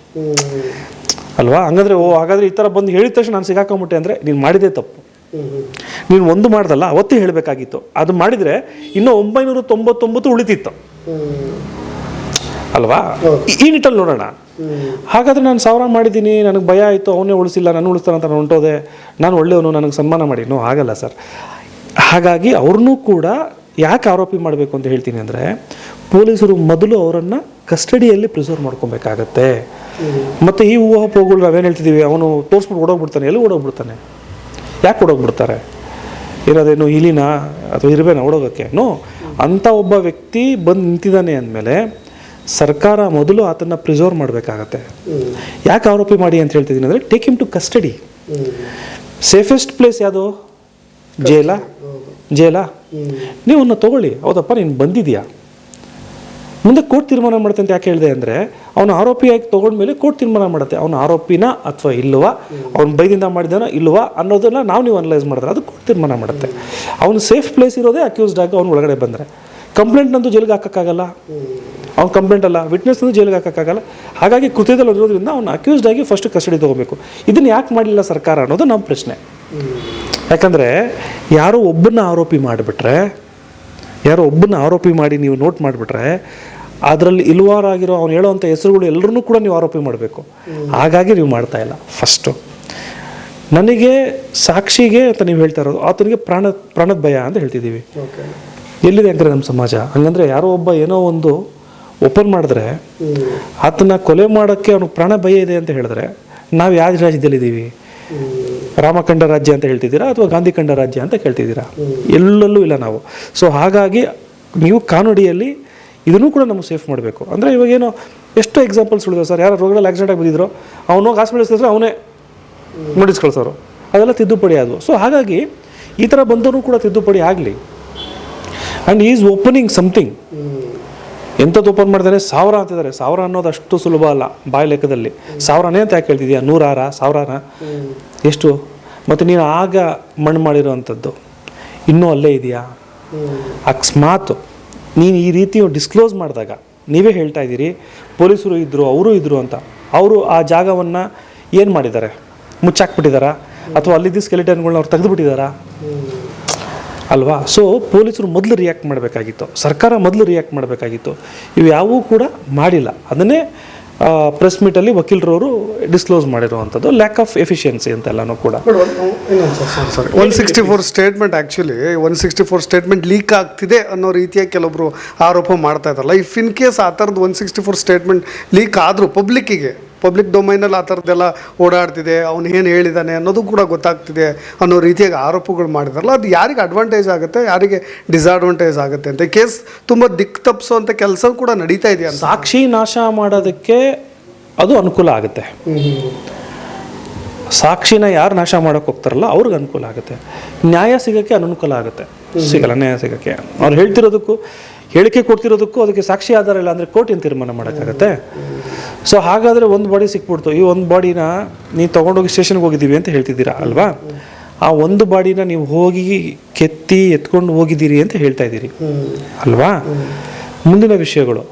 ಅಲ್ವಾ? ಹಂಗಂದ್ರೆ, ಓ, ಹಾಗಾದ್ರೆ ಈ ಥರ ಬಂದು ಹೇಳಿದ ತಕ್ಷಣ ನಾನು ಸಿಗಾಕೊಂಬಿಟ್ಟೆ ಅಂದರೆ ನೀನು ಮಾಡಿದೆ ತಪ್ಪು. ನೀನು ಒಂದು ಮಾಡ್ದಲ್ಲ, ಅವತ್ತೇ ಹೇಳಬೇಕಾಗಿತ್ತು. ಅದು ಮಾಡಿದರೆ ಇನ್ನೂ ಒಂಬೈನೂರ ತೊಂಬತ್ತೊಂಬತ್ತು ಉಳಿತಿತ್ತು. ಅಲ್ವಾ? ಈ- ನಿಟ್ಟಲ್ಲಿ ನೋಡೋಣ. ಹಾಗಾದ್ರೆ ನಾನು ಸಾವಿರ ಮಾಡಿದ್ದೀನಿ, ನನಗೆ ಭಯ ಆಯಿತು, ಅವನೇ ಉಳಿಸಿಲ್ಲ, ನಾನು ಉಳಿಸ್ತಾನೆ ಅಂತ ನಾನು ಹೊಂಟೋದೆ. ನಾನು ಒಳ್ಳೆಯವನು, ನನಗೆ ಸನ್ಮಾನ ಮಾಡಿ. ನೋ ಆಗಲ್ಲ ಸರ್. ಹಾಗಾಗಿ ಅವ್ರನ್ನೂ ಕೂಡ ಯಾಕೆ ಆರೋಪಿ ಮಾಡಬೇಕು ಅಂತ ಹೇಳ್ತೀನಿ ಅಂದರೆ ಪೊಲೀಸರು ಮೊದಲು ಅವರನ್ನು ಕಸ್ಟಡಿಯಲ್ಲಿ ಪ್ರಿಸರ್ವ್ ಮಾಡ್ಕೊಬೇಕಾಗತ್ತೆ. ಮತ್ತು ಈ ಊಹಾಪೋಗಳು ನಾವೇನು ಹೇಳ್ತಿದ್ದೀವಿ ಅವನು ತೋರಿಸ್ಬಿಟ್ಟು ಓಡೋಗ್ಬಿಡ್ತಾನೆ. ಎಲ್ಲಿ ಓಡೋಗ್ಬಿಡ್ತಾನೆ? ಯಾಕೆ ಓಡೋಗ್ಬಿಡ್ತಾರೆ? ಇರೋದೇನು ಇಲಿನ ಅಥವಾ ಇರಬೇನ ಓಡೋಗೋಕ್ಕೆ? ನೋ. ಅಂಥ ಒಬ್ಬ ವ್ಯಕ್ತಿ ಬಂದು ನಿಂತಿದ್ದಾನೆ ಅಂದಮೇಲೆ ಸರ್ಕಾರ ಮೊದಲು ಆತನ್ನು ಪ್ರಿಸರ್ವ್ ಮಾಡಬೇಕಾಗತ್ತೆ. ಯಾಕೆ ಆರೋಪಿ ಮಾಡಿ ಅಂತ ಹೇಳ್ತಿದ್ದೀನಿ ಅಂದರೆ take him to custody safest place ಯಾವುದು ಜೇಲ? ಜೇಲ? ನೀವು ಅವನ್ನ ತಗೊಳ್ಳಿ. ಹೌದಪ್ಪ ನೀನು ಬಂದಿದೆಯಾ? ಮುಂದೆ ಕೋರ್ಟ್ ತೀರ್ಮಾನ ಮಾಡುತ್ತೆ ಅಂತ ಯಾಕೆ ಹೇಳಿದೆ ಅಂದರೆ ಅವನು ಆರೋಪಿಯಾಗಿ ತೊಗೊಂಡ್ಮೇಲೆ ಕೋರ್ಟ್ ತೀರ್ಮಾನ ಮಾಡುತ್ತೆ. ಅವನು ಆರೋಪಿನ ಅಥವಾ ಇಲ್ಲವಾ? ಅವ್ನು ಬೈದಿಂದ ಮಾಡಿದಾನ ಇಲ್ವಾ ಅನ್ನೋದನ್ನ ನಾವು ನೀವು ಅನಲೈಸ್ ಮಾಡಿದ್ರೆ ಅದು ಕೋರ್ಟ್ ತೀರ್ಮಾನ ಮಾಡುತ್ತೆ. ಅವನು ಸೇಫ್ ಪ್ಲೇಸ್ ಇರೋದೇ ಅಕ್ಯೂಸ್ಡ್ ಆಗಿ ಅವ್ನು ಒಳಗಡೆ ಬಂದರೆ. ಕಂಪ್ಲೇಂಟ್ ನಂದು ಜೈಲಿಗೆ ಹಾಕೋಕ್ಕಾಗಲ್ಲ. ಅವ್ನು ಕಂಪ್ಲೇಂಟ್ ಅಲ್ಲ ವಿಟ್ನೆಸ್ ಅಂದ್ರೆ ಜೈಲಿಗೆ ಹಾಕೋಕ್ಕಾಗಲ್ಲ. ಹಾಗಾಗಿ ಕೃತ್ಯದಲ್ಲಿ ಇರೋದ್ರಿಂದ ಅವ್ನು ಅಕ್ಯೂಸ್ಡ್ ಆಗಿ ಫಸ್ಟ್ ಕಸ್ಟಡಿ ತೊಗೋಬೇಕು. ಇದನ್ನು ಯಾಕೆ ಮಾಡಲಿಲ್ಲ ಸರ್ಕಾರ ಅನ್ನೋದು ನಮ್ಮ ಪ್ರಶ್ನೆ. ಯಾಕಂದರೆ ಯಾರೋ ಒಬ್ಬನ್ನ ಆರೋಪಿ ಮಾಡಿಬಿಟ್ರೆ ಯಾರೋ ಒಬ್ಬನ ಆರೋಪಿ ಮಾಡಿ ನೀವು ನೋಟ್ ಮಾಡಿಬಿಟ್ರೆ ಅದರಲ್ಲಿ ಇಲ್ವಾರಾಗಿರೋ ಅವ್ನು ಹೇಳೋವಂಥ ಹೆಸರುಗಳು ಎಲ್ಲರೂ ಕೂಡ ನೀವು ಆರೋಪಿ ಮಾಡಬೇಕು. ಹಾಗಾಗಿ ನೀವು ಮಾಡ್ತಾ ಇಲ್ಲ ಫಸ್ಟು ನನಗೆ ಸಾಕ್ಷಿಗೆ ಅಂತ ನೀವು ಹೇಳ್ತಾ ಇರೋದು ಆತನಿಗೆ ಪ್ರಾಣ ಪ್ರಾಣದ ಭಯ ಅಂತ ಹೇಳ್ತಿದ್ದೀವಿ. ಎಲ್ಲಿದೆ ಅಂದರೆ ನಮ್ಮ ಸಮಾಜ? ಹಂಗಂದ್ರೆ ಯಾರೋ ಒಬ್ಬ ಏನೋ ಒಂದು ಓಪನ್ ಮಾಡಿದ್ರೆ, ಆತನ ಕೊಲೆ ಮಾಡೋಕ್ಕೆ ಅವ್ನಿಗೆ ಪ್ರಾಣ ಭಯ ಇದೆ ಅಂತ ಹೇಳಿದ್ರೆ, ನಾವು ಯಾವ ರಾಜ್ಯದಲ್ಲಿದ್ದೀವಿ? ರಾಮಖಂಡ ರಾಜ್ಯ ಅಂತ ಹೇಳ್ತಿದ್ದೀರಾ ಅಥವಾ ಗಾಂಧಿ ಕಂಡ ರಾಜ್ಯ ಅಂತ ಕೇಳ್ತಿದ್ದೀರಾ? ಎಲ್ಲಲ್ಲೂ ಇಲ್ಲ ನಾವು. ಸೊ ಹಾಗಾಗಿ ನೀವು ಕಾನೂಡಿಯಲ್ಲಿ ಇದನ್ನು ಕೂಡ ನಮಗೆ ಸೇಫ್ ಮಾಡಬೇಕು. ಅಂದರೆ ಇವಾಗೇನೋ ಎಷ್ಟು ಎಕ್ಸಾಂಪಲ್ಸ್ ಉಳಿದವು ಸರ್. ಯಾರೋ ರೋಗದಲ್ಲಿ ಆಕ್ಸಿಡೆಂಟ್ ಆಗಿ ಬಿದ್ದಿದ್ರು ಅವನು ಹಾಸ್ಪಿಟಲ್ಸ್ ಅವನೇ ನೋಟಿಸ್ ಕಳಿಸೋರು ಅದೆಲ್ಲ ತಿದ್ದುಪಡಿ ಆದವು ಸೊ ಹಾಗಾಗಿ ಈ ಥರ ಬಂದವರು ಕೂಡ ತಿದ್ದುಪಡಿ ಆಗಲಿ. ಆ್ಯಂಡ್ ಈಸ್ ಓಪನಿಂಗ್ ಸಮಥಿಂಗ್ ಎಂಥದ್ದು ಓಪನ್ ಮಾಡಿದರೆ ಸಾವಿರ ಅಂತಿದ್ದಾರೆ ಸಾವಿರ ಅನ್ನೋದು ಅಷ್ಟು ಸುಲಭ ಅಲ್ಲ ಬಾಯಿ ಲೆಕ್ಕದಲ್ಲಿ. ಸಾವಿರನೇ ಅಂತ ಯಾಕೆ ಹೇಳ್ತಿದ್ಯಾ? ನೂರಾರ ಸಾವಿರಾರ ಎಷ್ಟು? ಮತ್ತು ನೀನು ಆಗ ಮಣ್ಣು ಮಾಡಿರುವಂಥದ್ದು. ಇನ್ನೂ ಅಲ್ಲೇ ಇದೆಯಾ? ಅಕಸ್ಮಾತ್ ನೀನು ಈ ರೀತಿ ಡಿಸ್ಕ್ಲೋಸ್ ಮಾಡಿದಾಗ ನೀವೇ ಹೇಳ್ತಾ ಇದ್ದೀರಿ ಪೊಲೀಸರು ಇದ್ದರು ಅವರು ಇದ್ದರು ಅಂತ. ಅವರು ಆ ಜಾಗವನ್ನು ಏನು ಮಾಡಿದ್ದಾರೆ? ಮುಚ್ಚಾಕ್ಬಿಟ್ಟಿದ್ದಾರಾ? ಅಥವಾ ಅಲ್ಲಿದ್ದ ಸ್ಕೆಲಿಟನ್ಗಳನ್ನ ಅವ್ರು ತೆಗೆದುಬಿಟ್ಟಿದ್ದಾರಾ? ಅಲ್ವಾ? ಸೊ ಪೊಲೀಸರು ಮೊದಲು ರಿಯಾಕ್ಟ್ ಮಾಡಬೇಕಾಗಿತ್ತು. ಸರ್ಕಾರ ಮೊದಲು ರಿಯಾಕ್ಟ್ ಮಾಡಬೇಕಾಗಿತ್ತು. ಇವು ಯಾವೂ ಕೂಡ ಮಾಡಿಲ್ಲ. ಅದನ್ನೇ ಪ್ರೆಸ್ ಮೀಟಲ್ಲಿ ವಕೀಲರವರು ಡಿಸ್ಕ್ಲೋಸ್ ಮಾಡಿರುವಂಥದ್ದು. ಲ್ಯಾಕ್ ಆಫ್ ಎಫಿಷಿಯನ್ಸಿ ಅಂತೆಲ್ಲನೂ ಕೂಡ. Sorry one sixty four statement actually one sixty four statement leak ಆಗ್ತಿದೆ ಅನ್ನೋ ರೀತಿಯ ಕೆಲವೊಬ್ಬರು ಆರೋಪ ಮಾಡ್ತಾ ಇದ್ದಾರಲ್ಲ. ಇಫ್ ಇನ್ ಕೇಸ್ ಆ ಥರದ್ದು one sixty four statement leak ಆದರೂ ಪಬ್ಲಿಕ್ಕಿಗೆ ಪಬ್ಲಿಕ್ ಡೊಮೈನಲ್ಲಿ ಆ ಥರದ್ದೆಲ್ಲ ಓಡಾಡ್ತಿದೆ ಅವನು ಏನು ಹೇಳಿದ್ದಾನೆ ಅನ್ನೋದು ಕೂಡ ಗೊತ್ತಾಗ್ತಿದೆ ಅನ್ನೋ ರೀತಿಯಾಗಿ ಆರೋಪಗಳು ಮಾಡಿದಾರಲ್ಲ. ಅದು ಯಾರಿಗೆ ಅಡ್ವಾಂಟೇಜ್ ಆಗುತ್ತೆ ಯಾರಿಗೆ ಡಿಸ್ಅಡ್ವಾಂಟೇಜ್ ಆಗುತ್ತೆ ಅಂತ. ಕೇಸ್ ತುಂಬ ದಿಕ್ ತಪ್ಪಿಸೋಂಥ ಕೆಲಸ ಕೂಡ ನಡೀತಾ ಇದೆಯಾ ಸಾಕ್ಷಿ ನಾಶ ಮಾಡೋದಕ್ಕೆ ಅದು ಅನುಕೂಲ ಆಗುತ್ತೆ. ಸಾಕ್ಷಿನ ಯಾರು ನಾಶ ಮಾಡೋಕೆ ಹೋಗ್ತಾರಲ್ಲ ಅವ್ರಿಗೆ ಅನುಕೂಲ ಆಗುತ್ತೆ. ನ್ಯಾಯ ಸಿಗೋಕ್ಕೆ ಅನನುಕೂಲ ಆಗುತ್ತೆ. ಸಿಗಲ್ಲ ನ್ಯಾಯ ಸಿಗೋಕ್ಕೆ. ಅವ್ರು ಹೇಳ್ತಿರೋದಕ್ಕೂ ಹೇಳಿಕೆ ಕೊಡ್ತಿರೋದಕ್ಕೂ ಅದಕ್ಕೆ ಸಾಕ್ಷಿ ಆಧಾರ ಇಲ್ಲ ಅಂದರೆ ಕೋರ್ಟ್ ಏನು ತೀರ್ಮಾನ ಮಾಡೋಕ್ಕಾಗತ್ತೆ? ಸೊ ಹಾಗಾದರೆ ಒಂದು ಬಾಡಿ ಸಿಕ್ಬಿಡ್ತು. ಈ ಒಂದು ಬಾಡಿನ ನೀವು ತೊಗೊಂಡೋಗಿ ಸ್ಟೇಷನ್ಗೆ ಹೋಗಿದ್ದೀವಿ ಅಂತ ಹೇಳ್ತಿದ್ದೀರಾ ಅಲ್ವಾ? ಆ ಒಂದು ಬಾಡಿನ ನೀವು ಹೋಗಿ ಕೆತ್ತಿ ಎತ್ಕೊಂಡು ಹೋಗಿದ್ದೀರಿ ಅಂತ ಹೇಳ್ತಾ ಇದ್ದೀರಿ. ಅಲ್ವಾ? ಮುಂದಿನ ವಿಷಯಗಳು.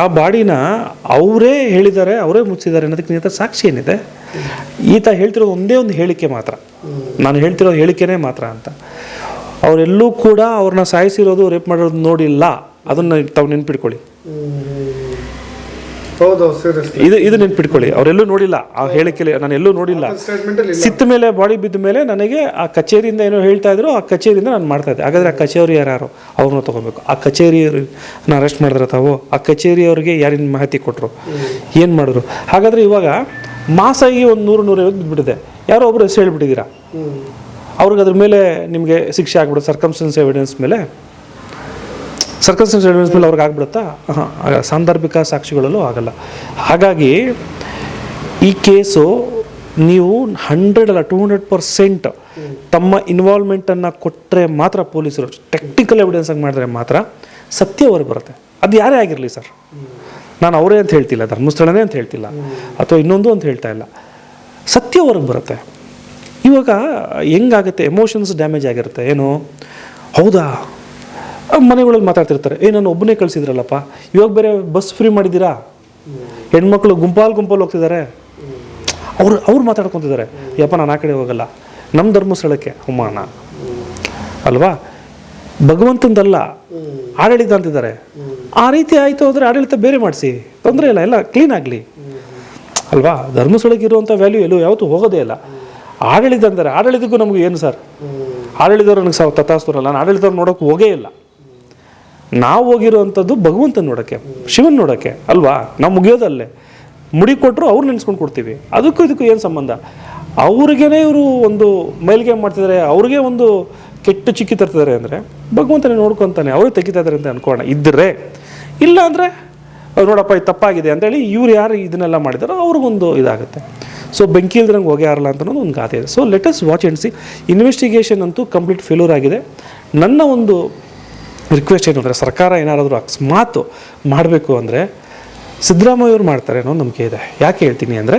ಆ ಬಾಡಿನ ಅವರೇ ಹೇಳಿದ್ದಾರೆ, ಅವರೇ ಮುಚ್ಚಿದ್ದಾರೆ ಅನ್ನೋದಕ್ಕೆ ನಿಂತ ಸಾಕ್ಷಿ ಏನಿದೆ? ಈತ ಹೇಳ್ತಿರೋದು ಒಂದೇ ಒಂದು ಹೇಳಿಕೆ ಮಾತ್ರ. ನಾನು ಹೇಳ್ತಿರೋ ಹೇಳಿಕೆನೇ ಮಾತ್ರ ಅಂತ. ಅವರೆಲ್ಲೂ ಕೂಡ ಅವ್ರನ್ನ ಸಾಯಿಸಿರೋದು ರೇಪ್ ಮಾಡಿರೋದು ನೋಡಿಲ್ಲ. ಅದನ್ನು ತಾವು ನೆನ್ಪಿಟ್ಕೊಳ್ಳಿ. ಇದು ಇದು ನೆನ್ಪಿಟ್ಕೊಳ್ಳಿ. ಅವರೆಲ್ಲೂ ನೋಡಿಲ್ಲ. ಆ ಹೇಳಿಕೆಲೆ ನಾನು ಎಲ್ಲೂ ನೋಡಿಲ್ಲ. ಸಿತ್ತ ಮೇಲೆ ಬಾಡಿ ಬಿದ್ದ ಮೇಲೆ ನನಗೆ ಆ ಕಚೇರಿಯಿಂದ ಏನೋ ಹೇಳ್ತಾ ಇದ್ರು ಆ ಕಚೇರಿಯಿಂದ ನಾನು ಮಾಡ್ತಾ ಇದ್ದೆ. ಹಾಗಾದ್ರೆ ಆ ಕಚೇರಿ ಯಾರು ಅವ್ರನ್ನ ತಗೋಬೇಕು. ಆ ಕಚೇರಿಯವ್ರನ್ನ ಅರೆಸ್ಟ್ ಮಾಡಿದ್ರೆ ತಾವು? ಆ ಕಚೇರಿಯವ್ರಿಗೆ ಯಾರಿನ ಮಾಹಿತಿ ಕೊಟ್ಟರು ಏನು ಮಾಡಿದ್ರು? ಹಾಗಾದ್ರೆ ಇವಾಗ ಮಾಸಾಗಿ ಒಂದು ನೂರು ನೂರೈವತ್ತು ಬಿದ್ದುಬಿಟ್ಟಿದೆ ಯಾರೋ ಒಬ್ರು ಹೆಸರು ಹೇಳ್ಬಿಟ್ಟಿದ್ದೀರಾ? ಅವ್ರಿಗೆ ಅದ್ರ ಮೇಲೆ ನಿಮಗೆ ಶಿಕ್ಷೆ ಆಗ್ಬಿಡೋದು ಸರ್ಕಮ್ಸ್ಟೆನ್ಸ್ ಎವಿಡೆನ್ಸ್ ಮೇಲೆ. ಸರ್ಕಮ್ಸ್ಟೆನ್ಸ್ ಎವಿಡೆನ್ಸ್ ಮೇಲೆ ಅವ್ರಿಗೆ ಆಗ್ಬಿಡುತ್ತಾ? ಹಾಂ ಸಾಂದರ್ಭಿಕ ಸಾಕ್ಷಿಗಳಲ್ಲೂ ಆಗಲ್ಲ. ಹಾಗಾಗಿ ಈ ಕೇಸು ನೀವು ಹಂಡ್ರೆಡ್ ಅಲ್ಲ ಟೂ ಹಂಡ್ರೆಡ್ ಪರ್ಸೆಂಟ್ ತಮ್ಮ ಇನ್ವಾಲ್ವ್ಮೆಂಟನ್ನು ಕೊಟ್ಟರೆ ಮಾತ್ರ ಪೊಲೀಸರು ಟೆಕ್ನಿಕಲ್ ಎವಿಡೆನ್ಸ್ ಆಗಿ ಮಾಡಿದ್ರೆ ಮಾತ್ರ ಸತ್ಯ ಬರುತ್ತೆ. ಅದು ಯಾರೇ ಆಗಿರಲಿ ಸರ್. ನಾನು ಅವರೇ ಅಂತ ಹೇಳ್ತಿಲ್ಲ, ಧರ್ಮಸ್ಥಳನೇ ಅಂತ ಹೇಳ್ತಿಲ್ಲ, ಅಥವಾ ಇನ್ನೊಂದು ಅಂತ ಹೇಳ್ತಾ ಇಲ್ಲ. ಸತ್ಯ ಹೊರಗೆ ಬರುತ್ತೆ. ಇವಾಗ ಹೆಂಗಾಗುತ್ತೆ? ಎಮೋಷನ್ಸ್ ಡ್ಯಾಮೇಜ್ ಆಗಿರುತ್ತೆ. ಏನು? ಹೌದಾ? ಮನೆಗಳಲ್ಲಿ ಮಾತಾಡ್ತಿರ್ತಾರೆ, ಏ, ನಾನು ಒಬ್ಬನೇ ಕಳಿಸಿದ್ರಲ್ಲಪ್ಪ, ಇವಾಗ ಬೇರೆ ಬಸ್ ಫ್ರೀ ಮಾಡಿದ್ದೀರಾ? ಹೆಣ್ಮಕ್ಳು ಗುಂಪಾಲ್ ಗುಂಪಲ್ಲಿ ಹೋಗ್ತಿದ್ದಾರೆ. ಅವ್ರು ಅವ್ರು ಮಾತಾಡ್ಕೊತಿದ್ದಾರೆ, ಯಪ್ಪ, ನಾನು ಆ ಕಡೆ ಹೋಗಲ್ಲ ನಮ್ಮ ಧರ್ಮಸ್ಥಳಕ್ಕೆ ಅವಮಾನ ಅಲ್ವಾ? ಭಗವಂತಂದಲ್ಲ, ಆಡಳಿತ ಅಂತಿದ್ದಾರೆ. ಆ ರೀತಿ ಆಯಿತು ಅಂದರೆ ಆಡಳಿತ ಬೇರೆ ಮಾಡಿಸಿ, ತೊಂದರೆ ಇಲ್ಲ, ಎಲ್ಲ ಕ್ಲೀನ್ ಆಗಲಿ. ಅಲ್ವಾ? ಧರ್ಮಸ್ಥಳಕ್ಕೆ ಇರುವಂಥ ವ್ಯಾಲ್ಯೂ ಎಲ್ಲೂ ಯಾವತ್ತೂ ಹೋಗೋದೇ ಇಲ್ಲ. ಆಡಳಿತ ಅಂದರೆ, ಆಡಳಿತಕ್ಕೂ ನಮಗೆ ಏನು ಸರ್ ಆಡಳಿತವ್ರು ನನಗೆ ಸಾವು ತಥಾಸ್ತರಲ್ಲ, ನಾನು ಆಡಳಿತವ್ರು ನೋಡೋಕೆ ಹೋಗೇ ಇಲ್ಲ. ನಾವು ಹೋಗಿರುವಂಥದ್ದು ಭಗವಂತನ ನೋಡೋಕ್ಕೆ, ಶಿವನ್ ನೋಡೋಕ್ಕೆ ಅಲ್ವಾ? ನಾವು ಮುಗಿಯೋದಲ್ಲೇ. ಮುಡಿ ಕೊಟ್ಟರು ಅವ್ರು ನೆನೆಸ್ಕೊಂಡು ಕೊಡ್ತೀವಿ. ಅದಕ್ಕೂ ಇದಕ್ಕೂ ಏನು ಸಂಬಂಧ? ಅವ್ರಿಗೇನೆ ಇವರು ಒಂದು ಮೈಲ್ಗೆ ಮಾಡ್ತಿದ್ದಾರೆ ಅವ್ರಿಗೆ ಒಂದು ಕೆಟ್ಟ ಚಿಕ್ಕಿ ತರ್ತಿದ್ದಾರೆ ಅಂದರೆ ಭಗವಂತನೇ ನೋಡ್ಕೊತಾನೆ, ಅವರು ತೆಗಿತಾ ಇದ್ದಾರೆ ಅಂತ ಅನ್ಕೋಣ ಇದ್ದರೆ ಇಲ್ಲ ಅಂದರೆ ಅವ್ರು ನೋಡಪ್ಪ, ಇದು ತಪ್ಪಾಗಿದೆ ಅಂತೇಳಿ ಇವ್ರು ಯಾರು ಇದನ್ನೆಲ್ಲ ಮಾಡಿದಾರೋ ಅವ್ರಿಗೊಂದು ಇದಾಗುತ್ತೆ. ಸೊ ಬೆಂಕಿ ಇಲ್ದ್ರಂಗೆ ಹೋಗ್ಯಾರಲ್ಲ ಅಂತ ಅನ್ನೋದು ಒಂದು ಗಾತೆ ಇದೆ. So let's watch and see investigation ಅಂತೂ ಕಂಪ್ಲೀಟ್ ಫೇಲ್ಯೂರ್ ಆಗಿದೆ. ನನ್ನ ಒಂದು ರಿಕ್ವೆಸ್ಟ್ ಏನು ಅಂದರೆ ಸರ್ಕಾರ ಏನಾದರೂ ಅಕಸ್ಮಾತ್ ಮಾಡಬೇಕು ಅಂದರೆ ಸಿದ್ದರಾಮಯ್ಯವ್ರು ಮಾಡ್ತಾರೆ ಅನ್ನೋ ನಂಬಿಕೆ ಇದೆ. ಯಾಕೆ ಹೇಳ್ತೀನಿ ಅಂದರೆ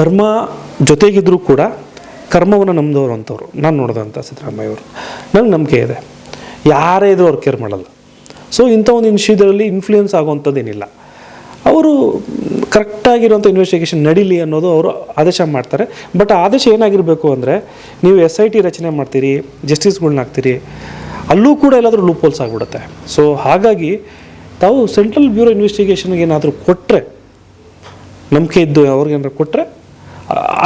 ಧರ್ಮ ಜೊತೆಗಿದ್ದರೂ ಕೂಡ ಕರ್ಮವನ್ನು ನಂಬಿದವರು ಅಂಥವ್ರು ನಾನು ನೋಡಿದಂಥ ಸಿದ್ದರಾಮಯ್ಯವರು ನನಗೆ ನಂಬಿಕೆ ಇದೆ. ಯಾರೇ ಇದ್ರೂ ಅವ್ರು ಕೇರ್ ಮಾಡಲ್ಲ. ಸೊ ಇಂಥ ಒಂದು ವಿಷಯದಲ್ಲಿ ಇನ್ಫ್ಲೂಯೆನ್ಸ್ ಆಗುವಂಥದ್ದೇನಿಲ್ಲ ಅವರು ಕರೆಕ್ಟಾಗಿರುವಂಥ ಇನ್ವೆಸ್ಟಿಗೇಷನ್ ನಡೀಲಿ ಅನ್ನೋದು ಅವರು ಆದೇಶ ಮಾಡ್ತಾರೆ. ಬಟ್ ಆದೇಶ ಏನಾಗಿರಬೇಕು ಅಂದರೆ, ನೀವು ಎಸ್ ಐ ಟಿ ರಚನೆ ಮಾಡ್ತೀರಿ ಜಸ್ಟಿಸ್ಗಳನ್ನ ಹಾಕ್ತೀರಿ, ಅಲ್ಲೂ ಕೂಡ ಎಲ್ಲಾದರೂ ಲೂಪ್ ಹೋಲ್ಸ್ ಆಗಿಬಿಡುತ್ತೆ. ಸೊ ಹಾಗಾಗಿ ತಾವು ಸೆಂಟ್ರಲ್ ಬ್ಯೂರೋ ಇನ್ವೆಸ್ಟಿಗೇಷನ್ಗೆ ಏನಾದರೂ ಕೊಟ್ಟರೆ ನಂಬಿಕೆ ಇದ್ದು ಅವ್ರಿಗೇನಾದ್ರು ಕೊಟ್ಟರೆ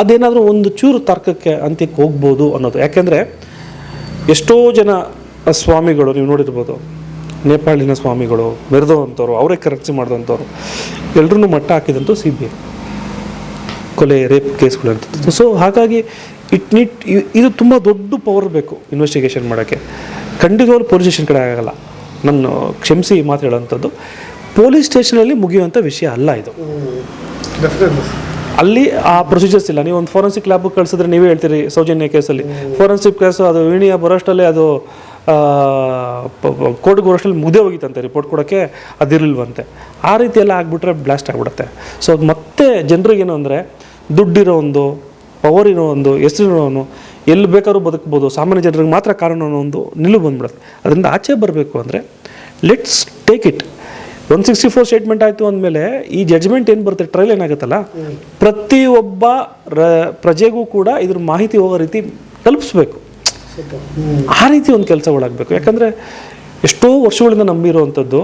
ಅದೇನಾದರೂ ಒಂದು ಚೂರು ತರ್ಕಕ್ಕೆ ಅಂತ್ಯಕ್ಕೆ ಹೋಗ್ಬೋದು ಅನ್ನೋದು. ಯಾಕೆಂದರೆ, ಎಷ್ಟೋ ಜನ ಸ್ವಾಮಿಗಳು ನೀವು ನೋಡಿರ್ಬೋದು ನೇಪಾಳಿನ ಸ್ವಾಮಿಗಳು ಮೆರೆದವಂಥವ್ರು ಅವರೇ ಕರೆನ್ಸಿ ಮಾಡಿದಂಥವ್ರು ಎಲ್ಲರೂ ಮಟ್ಟ ಹಾಕಿದಂತೂ ಸಿ ಬಿ ಐ. ಕೊಲೆ ರೇಪ್ ಕೇಸ್ಗಳು ಅಂತ ಸೊ ಹಾಗಾಗಿ ಇಟ್ ನೀಟ್ ಇದು ತುಂಬ ದೊಡ್ಡ ಪವರ್ ಬೇಕು ಇನ್ವೆಸ್ಟಿಗೇಷನ್ ಮಾಡೋಕ್ಕೆ. ಖಂಡಿತವಾಗ್ಲೂ ಪೊಲೀಸ್ ಸ್ಟೇಷನ್ ಕಡೆ ಆಗೋಲ್ಲ. ನನ್ನ ಕ್ಷಮಿಸಿ ಮಾತು ಹೇಳೋವಂಥದ್ದು. ಪೊಲೀಸ್ ಸ್ಟೇಷನಲ್ಲಿ ಮುಗಿಯುವಂಥ ವಿಷಯ ಅಲ್ಲ ಇದು. ಅಲ್ಲಿ ಆ ಪ್ರೊಸೀಜರ್ಸ್ ಇಲ್ಲ. ನೀವು ಒಂದು ಫೋರೆನ್ಸಿಕ್ ಲ್ಯಾಬ್ ಕಳಿಸಿದ್ರೆ ನೀವೇ ಹೇಳ್ತೀರಿ ಸೌಜನ್ಯ ಕೇಸಲ್ಲಿ. ಫೋರೆನ್ಸಿಕ್ ಕೇಸು ಅದು ವೀಣಿಯ ಬರೋಷ್ಟಲ್ಲೇ ಅದು ಕೋರ್ಟ್ಗೆ ವರ್ಷದಲ್ಲಿ ಮುದೇ ಹೋಗಿತ್ತಂತೆ ರಿಪೋರ್ಟ್ ಕೊಡೋಕ್ಕೆ ಅದಿರಲಿಲ್ವಂತೆ. ಆ ರೀತಿ ಎಲ್ಲ ಆಗಿಬಿಟ್ರೆ ಬ್ಲಾಸ್ಟ್ ಆಗಿಬಿಡುತ್ತೆ. ಸೊ ಮತ್ತೆ ಜನರಿಗೇನು ಅಂದರೆ ದುಡ್ಡಿರೋ ಒಂದು ಪವರ್ ಇರೋ ಒಂದು ಹೆಸರಿರೋನು ಎಲ್ಲಿ ಬೇಕಾದ್ರೂ ಬದುಕ್ಬೋದು ಸಾಮಾನ್ಯ ಜನರಿಗೆ ಮಾತ್ರ ಕಾರಣ ಅನ್ನೋ ಒಂದು ನಿಲುವು ಬಂದ್ಬಿಡುತ್ತೆ. ಅದರಿಂದ ಆಚೆ ಬರಬೇಕು ಅಂದರೆ let's take it one sixty four statement ಆಯಿತು ಅಂದಮೇಲೆ ಈ ಜಡ್ಜ್ಮೆಂಟ್ ಏನು ಬರುತ್ತೆ ಟ್ರಯಲ್ ಏನಾಗುತ್ತಲ್ಲ ಪ್ರತಿಯೊಬ್ಬ ರ ಪ್ರಜೆಗೂ ಕೂಡ ಇದ್ರ ಮಾಹಿತಿ ಹೋಗೋ ರೀತಿ ತಲುಪಿಸ್ಬೇಕು. ಆ ರೀತಿ ಒಂದು ಕೆಲಸಗಳಾಗಬೇಕು ಯಾಕಂದರೆ ಎಷ್ಟೋ ವರ್ಷಗಳಿಂದ ನಂಬಿರುವಂಥದ್ದು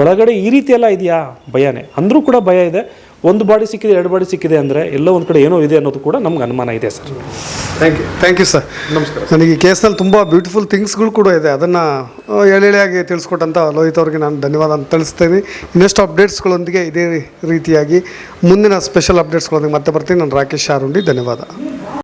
ಒಳಗಡೆ ಈ ರೀತಿ ಎಲ್ಲ ಇದೆಯಾ? ಭಯನೇ. ಅಂದರೂ ಕೂಡ ಭಯ ಇದೆ. ಒಂದು ಬಾಡಿ ಸಿಕ್ಕಿದೆ ಎರಡು ಬಾಡಿ ಸಿಕ್ಕಿದೆ ಅಂದರೆ ಎಲ್ಲೋ ಒಂದು ಕಡೆ ಏನೋ ಇದೆ ಅನ್ನೋದು ಕೂಡ ನಮ್ಗೆ ಅನುಮಾನ ಇದೆ sir. Thank you thank you sir ನಮಸ್ಕಾರ. ನನಗೆ ಈ ಕೇಸಲ್ಲಿ ತುಂಬ ಬ್ಯೂಟಿಫುಲ್ ಥಿಂಗ್ಸ್ಗಳು ಕೂಡ ಇದೆ. ಅದನ್ನು ಎಳೆಳೆಯಾಗಿ ತಿಳಿಸ್ಕೊಟ್ಟಂಥ ಲೋಹಿತ್ ಅವ್ರಿಗೆ ನಾನು ಧನ್ಯವಾದ ಅಂತ ತಿಳಿಸ್ತೇನೆ. ಇನ್ನಷ್ಟು ಅಪ್ಡೇಟ್ಸ್ಗಳೊಂದಿಗೆ ಇದೇ ರೀತಿಯಾಗಿ ಮುಂದಿನ ಸ್ಪೆಷಲ್ ಅಪ್ಡೇಟ್ಸ್ಗಳೊಂದಿಗೆ ಮತ್ತೆ ಬರ್ತೀನಿ. ನಾನು ರಾಕೇಶ್ ಶಾರುಂಡಿ ಧನ್ಯವಾದ.